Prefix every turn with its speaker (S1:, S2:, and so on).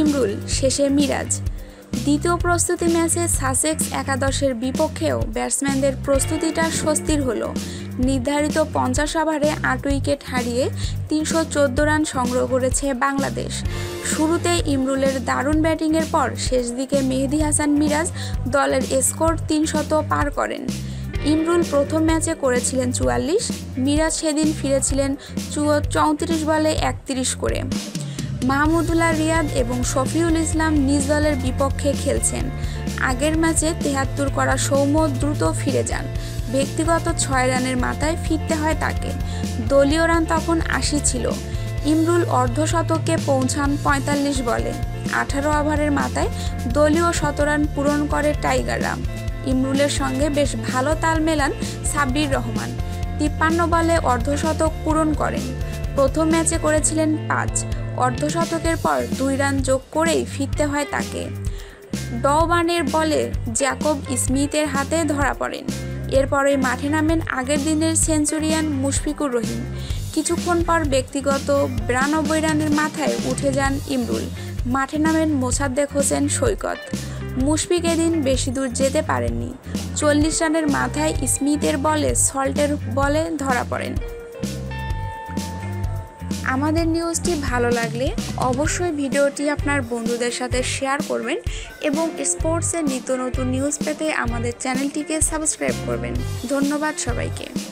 S1: ইমরুল, শেষে মিরাজ। দ্বিতীয় প্রস্তুতি ম্যাচে সাসেক্স একাদশের বিপক্ষেও ব্যাটসম্যানদের প্রস্তুতিটা স্বস্তির হলো। নির্ধারিত পঞ্চাশ ওভারে আট উইকেট হারিয়ে তিনশো চোদ্দ রান সংগ্রহ করেছে বাংলাদেশ। শুরুতে ইমরুলের দারুণ ব্যাটিংয়ের পর শেষ দিকে মেহেদি হাসান মিরাজ দলের স্কোর তিনশত পার করেন। ইমরুল প্রথম ম্যাচে করেছিলেন চুয়াল্লিশ, মিরাজ সেদিন ফিরেছিলেন চৌত্রিশ বলে একত্রিশ করে। মাহমুদুল্লাহ রিয়াদ এবং শফিউল ইসলাম নিজ দলের বিপক্ষে খেলছেন। আগের ম্যাচে তেহাত্তর করা সৌম্য দ্রুত ফিরে যান। ব্যক্তিগত ছয় রানের মাথায় ফিরতে হয় তাকে। দলীয় রান তখন আশি ছিল। ইমরুল অর্ধশতকে পৌঁছান পঁয়তাল্লিশ বলে। আঠারো ওভারের মাথায় দলীয় শতরান পূরণ করে টাইগাররা। ইমরুলের সঙ্গে বেশ ভালো তাল মেলান সাব্বির রহমান। তিপ্পান্ন বলে অর্ধশতক পূরণ করেন। প্রথম ম্যাচে করেছিলেন পাঁচ। অর্ধশতকের পর দুই রান যোগ করেই ফিরতে হয় তাকে। ডওয়ানের বলে জ্যাকব স্মিথের হাতে ধরা পড়েন। এরপরে মাঠে নামেন আগের দিনের সেঞ্চুরিয়ান মুশফিকুর রহিম। কিছুক্ষণ পর ব্যক্তিগত বিরানব্বই রানের মাথায় উঠে যান ইমরুল। মাঠে নামেন মোসাদ্দেক হোসেন সৈকত। মুশফিক এদিন বেশি দূর যেতে পারেননি। চল্লিশ রানের মাথায় স্মিথের বলে সল্টের বলে ধরা পড়েন। আমাদের নিউজটি ভালো লাগলে অবশ্যই ভিডিওটি আপনার বন্ধুদের সাথে শেয়ার করবেন এবং স্পোর্টসের নিত্য নতুন নিউজ পেতে আমাদের চ্যানেলটিকে সাবস্ক্রাইব করবেন। ধন্যবাদ সবাইকে।